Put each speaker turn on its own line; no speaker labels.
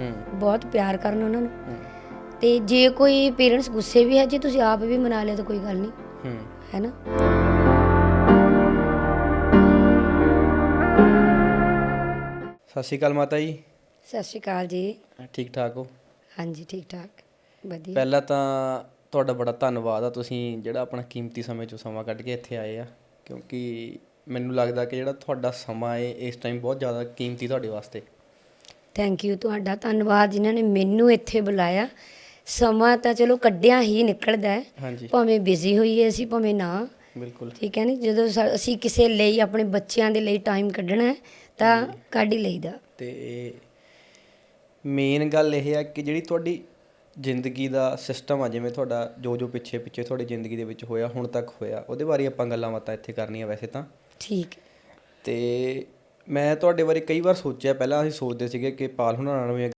ਹੂੰ।
ਬਹੁਤ ਪਿਆਰ ਕਰਨ ਉਹਨਾਂ ਨੂੰ। ਤੇ ਜੇ ਕੋਈ ਪੇਰੈਂਟਸ ਗੁੱਸੇ ਵੀ ਹੈ ਜੇ ਤੁਸੀਂ ਆਪ ਵੀ ਮਨਾ ਲਿਆ ਤਾਂ ਕੋਈ ਗੱਲ ਨਹੀਂ।
ਹੂੰ।
ਹੈ ਨਾ?
ਸਤਿ ਸ਼੍ਰੀ ਅਕਾਲ ਮਾਤਾ ਜੀ।
ਸਤਿ ਸ਼੍ਰੀ ਅਕਾਲ ਜੀ।
ਠੀਕ ਠਾਕ ਹੋ?
ਹਾਂਜੀ ਠੀਕ ਠਾਕ। ਵਧੀਆ।
ਪਹਿਲਾਂ ਤਾਂ ਤੁਹਾਡਾ ਬੜਾ ਧੰਨਵਾਦ ਆ ਤੁਸੀਂ ਜਿਹੜਾ ਆਪਣਾ ਕੀਮਤੀ ਸਮੇਂ ਚੋਂ ਸਮਾਂ ਕੱਢ ਕੇ ਇੱਥੇ ਆਏ ਆ। ਕਿਉਂਕਿ ਮੈਨੂੰ ਲੱਗਦਾ ਕਿ ਜਿਹੜਾ ਤੁਹਾਡਾ ਸਮਾਂ ਹੈ ਇਸ ਟਾਈਮ ਬਹੁਤ ਜ਼ਿਆਦਾ ਕੀਮਤੀ ਤੁਹਾਡੇ ਵਾਸਤੇ।
ਥੈਂਕ ਯੂ ਤੁਹਾਡਾ ਧੰਨਵਾਦ ਜਿਨ੍ਹਾਂ ਨੇ ਮੈਨੂੰ ਇੱਥੇ ਬੁਲਾਇਆ। ਸਮਾਂ ਤਾਂ ਚਲੋ ਕੱਢਿਆ ਹੀ ਨਿਕਲਦਾ ਹੈ।
ਹਾਂਜੀ।
ਭਾਵੇਂ ਬਿਜ਼ੀ ਹੋਈਏ ਅਸੀਂ ਭਾਵੇਂ ਨਾ।
ਬਿਲਕੁਲ।
ਠੀਕ ਹੈ ਨਹੀਂ ਜਦੋਂ ਸਾ- ਅਸੀਂ ਕਿਸੇ ਲਈ ਆਪਣੇ ਬੱਚਿਆਂ ਦੇ ਲਈ ਟਾਈਮ ਕੱਢਣਾ ਹੈ ਤਾਂ ਕੱਢ ਹੀ ਲਈਦਾ।
ਤੇ ਮੇਨ ਗੱਲ ਇਹ ਹੈ ਕਿ ਜਿਹੜੀ ਤੁਹਾਡੀ ਜ਼ਿੰਦਗੀ ਦਾ ਸਿਸਟਮ ਆ ਜਿਵੇਂ ਤੁਹਾਡਾ ਜੋ ਜੋ ਪਿੱਛੇ ਪਿੱਛੇ ਤੁਹਾਡੀ ਜ਼ਿੰਦਗੀ ਦੇ ਵਿੱਚ ਹੋਇਆ ਹੁਣ ਤੱਕ ਹੋਇਆ ਉਹਦੇ ਬਾਰੇ ਆਪਾਂ ਗੱਲਾਂ ਬਾਤਾਂ ਇੱਥੇ ਕਰਨੀਆਂ ਵੈਸੇ ਤਾਂ।
ਠੀਕ।
ਤੇ ਮੈਂ ਤੁਹਾਡੇ ਬਾਰੇ ਕਈ ਵਾਰ ਸੋਚਿਆ, ਪਹਿਲਾਂ ਅਸੀਂ ਸੋਚਦੇ ਸੀਗੇ ਕਿ ਪਾਲ ਹੁਣਾਂ ਨਾਲ ਵੀ